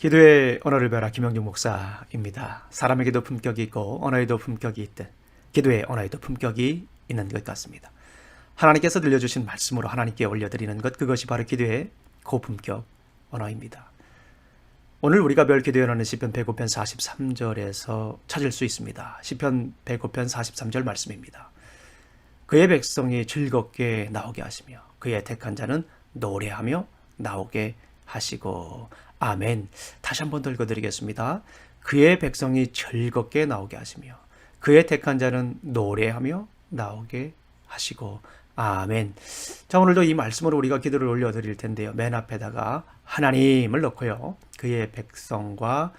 기도의 언어를 배라 김영중 목사입니다. 사람에게도 품격이 있고 언어에도 품격이 있듯 기도의 언어에도 품격이 있는 것 같습니다. 하나님께서 들려주신 말씀으로 하나님께 올려드리는 것 그것이 바로 기도의 고품격 언어입니다. 오늘 우리가 별 기도의 언어는 시편 105편 43절에서 찾을 수 있습니다. 시편 105편 43절 말씀입니다. 그의 백성이 즐겁게 나오게 하시며 그의 택한 자는 노래하며 나오게 하시고 아멘. 다시 한 번 더 읽어드리겠습니다. 그의 백성이 즐겁게 나오게 하시며 그의 택한 자는 노래하며 나오게 하시고 아멘. 자 오늘도 이 말씀으로 우리가 기도를 올려드릴 텐데요. 맨 앞에다가 하나님을 넣고요. 그의 백성과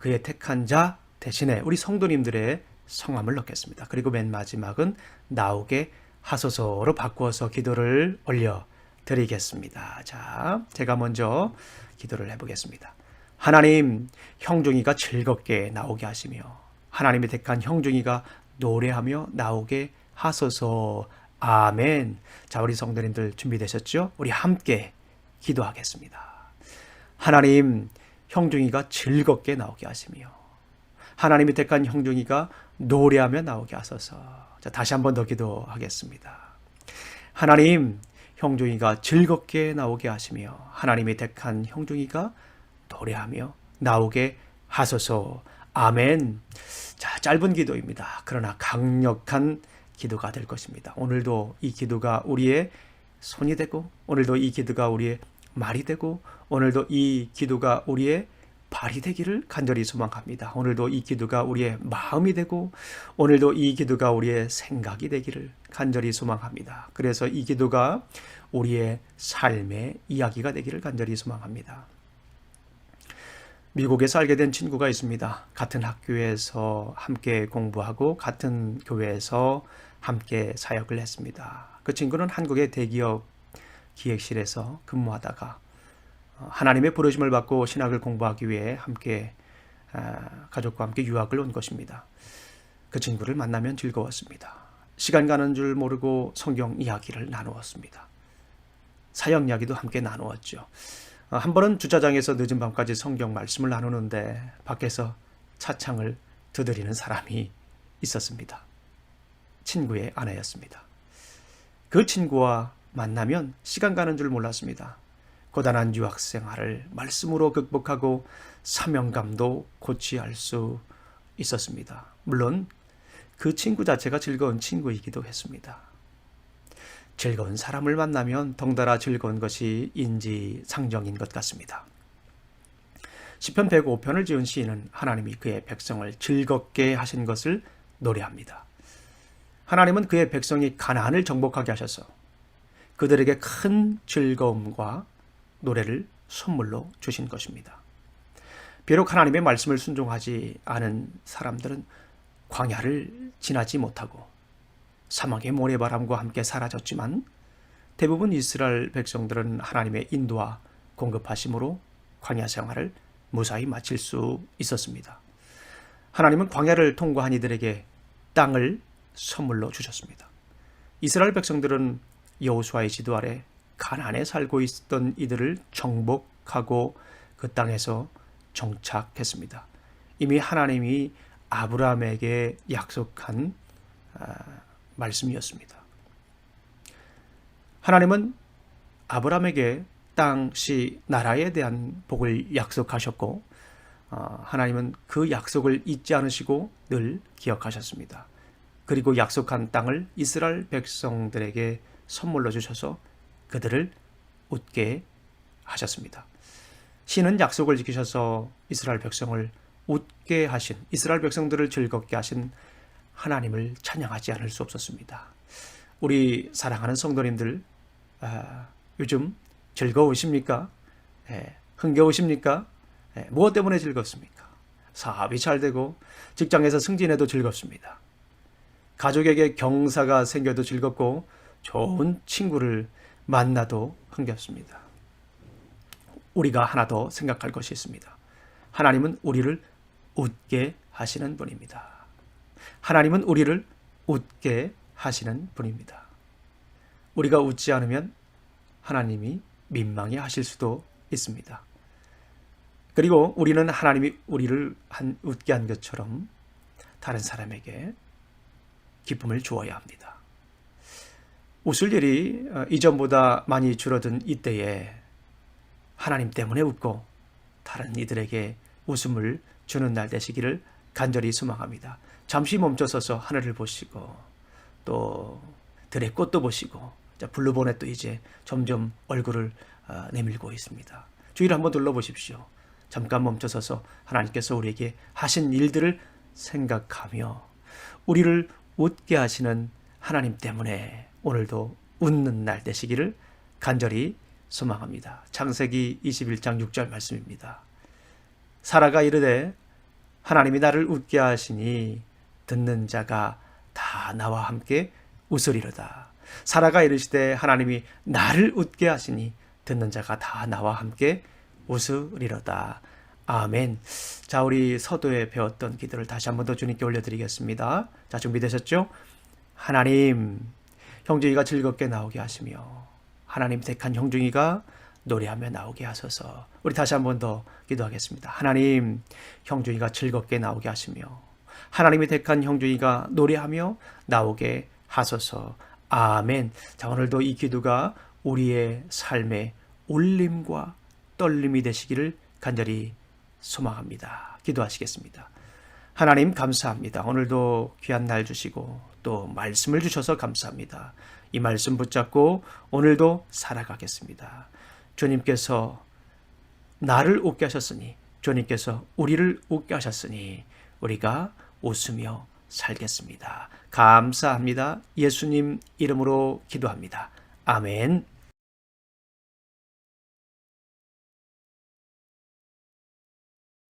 그의 택한 자 대신에 우리 성도님들의 성함을 넣겠습니다. 그리고 맨 마지막은 나오게 하소서로 바꾸어서 기도를 올려 드리겠습니다. 자, 제가 먼저 기도를 해보겠습니다. 하나님, 형중이가 즐겁게 나오게 하시며, 하나님이 택한 형중이가 노래하며 나오게 하소서. 아멘. 자, 우리 성도님들 준비되셨죠? 우리 함께 기도하겠습니다. 하나님, 형중이가 즐겁게 나오게 하시며, 하나님이 택한 형중이가 노래하며 나오게 하소서. 자, 다시 한 번 더 기도하겠습니다. 하나님, 형중이가 즐겁게 나오게 하시며 하나님이 택한 형중이가 노래하며 나오게 하소서. 아멘. 자, 짧은 기도입니다. 그러나 강력한 기도가 될 것입니다. 오늘도 이 기도가 우리의 손이 되고 오늘도 이 기도가 우리의 말이 되고 오늘도 이 기도가 우리의 발이 되기를 간절히 소망합니다. 오늘도 이 기도가 우리의 마음이 되고 오늘도 이 기도가 우리의 생각이 되기를 간절히 소망합니다. 그래서 이 기도가 우리의 삶의 이야기가 되기를 간절히 소망합니다. 미국에서 알게 된 친구가 있습니다. 같은 학교에서 함께 공부하고 같은 교회에서 함께 사역을 했습니다. 그 친구는 한국의 대기업 기획실에서 근무하다가 하나님의 부르심을 받고 신학을 공부하기 위해 함께 가족과 함께 유학을 온 것입니다. 그 친구를 만나면 즐거웠습니다. 시간 가는 줄 모르고 성경 이야기를 나누었습니다. 사역 이야기도 함께 나누었죠. 한 번은 주차장에서 늦은 밤까지 성경 말씀을 나누는데 밖에서 차창을 두드리는 사람이 있었습니다. 친구의 아내였습니다. 그 친구와 만나면 시간 가는 줄 몰랐습니다. 고단한 유학 생활을 말씀으로 극복하고 사명감도 고취할 수 있었습니다. 물론 그 친구 자체가 즐거운 친구이기도 했습니다. 즐거운 사람을 만나면 덩달아 즐거운 것이 인지상정인 것 같습니다. 시편 105편을 지은 시인은 하나님이 그의 백성을 즐겁게 하신 것을 노래합니다. 하나님은 그의 백성이 가나안을 정복하게 하셔서 그들에게 큰 즐거움과 노래를 선물로 주신 것입니다. 비록 하나님의 말씀을 순종하지 않은 사람들은 광야를 지나지 못하고 사막의 모래바람과 함께 사라졌지만 대부분 이스라엘 백성들은 하나님의 인도와 공급하심으로 광야 생활을 무사히 마칠 수 있었습니다. 하나님은 광야를 통과한 이들에게 땅을 선물로 주셨습니다. 이스라엘 백성들은 여호수아의 지도 아래 가난에 살고 있었던 이들을 정복하고 그 땅에서 정착했습니다. 이미 하나님이 아브라함에게 약속한 아, 말씀이었습니다. 하나님은 아브라함에게 땅, 시, 나라에 대한 복을 약속하셨고 어, 하나님은 그 약속을 잊지 않으시고 늘 기억하셨습니다. 그리고 약속한 땅을 이스라엘 백성들에게 선물로 주셔서 그들을 웃게 하셨습니다. 신은 약속을 지키셔서 이스라엘 백성을 웃게 하신 이스라엘 백성들을 즐겁게 하신 하나님을 찬양하지 않을 수 없었습니다. 우리 사랑하는 성도님들 아, 요즘 즐거우십니까? 예, 흥겨우십니까? 예, 무엇 때문에 즐겁습니까? 사업이 잘 되고 직장에서 승진해도 즐겁습니다. 가족에게 경사가 생겨도 즐겁고 좋은 친구를 만나도 흥겹습니다. 우리가 하나 더 생각할 것이 있습니다. 하나님은 우리를 웃게 하시는 분입니다. 하나님은 우리를 웃게 하시는 분입니다. 우리가 웃지 않으면 하나님이 민망해 하실 수도 있습니다. 그리고 우리는 하나님이 우리를 한, 웃게 한 것처럼 다른 사람에게 기쁨을 주어야 합니다. 웃을 일이 어, 이전보다 많이 줄어든 이때에 하나님 때문에 웃고 다른 이들에게 웃음을 주는 날 되시기를 간절히 소망합니다. 잠시 멈춰서서 하늘을 보시고 또 들의 꽃도 보시고 또 이제 점점 얼굴을 어, 내밀고 있습니다. 주위를 한번 둘러보십시오. 잠깐 멈춰서서 하나님께서 우리에게 하신 일들을 생각하며 우리를 웃게 하시는 하나님 때문에 오늘도 웃는 날 되시기를 간절히 소망합니다. 창세기 21장 6절 말씀입니다. 사라가 이르되 하나님이 나를 웃게 하시니 듣는 자가 다 나와 함께 웃으리로다. 사라가 이르시되 하나님이 나를 웃게 하시니 듣는 자가 다 나와 함께 웃으리로다. 아멘. 자, 우리 서도에 배웠던 기도를 다시 한 번 더 주님께 올려드리겠습니다. 자, 준비되셨죠? 하나님, 형중이가 즐겁게 나오게 하시며, 하나님 택한 형중이가 노래하며 나오게 하소서. 우리 다시 한 번 더 기도하겠습니다. 하나님, 형중이가 즐겁게 나오게 하시며, 하나님이 택한 형중이가 노래하며 나오게 하소서. 아멘. 자, 오늘도 이 기도가 우리의 삶의 울림과 떨림이 되시기를 간절히 소망합니다. 기도하시겠습니다. 하나님 감사합니다. 오늘도 귀한 날 주시고 또 말씀을 주셔서 감사합니다. 이 말씀 붙잡고 오늘도 살아가겠습니다. 주님께서 나를 웃게 하셨으니 주님께서 우리를 웃게 하셨으니 우리가 웃으며 살겠습니다. 감사합니다. 예수님 이름으로 기도합니다. 아멘.